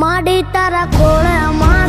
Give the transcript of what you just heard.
மாடி தர கோலமா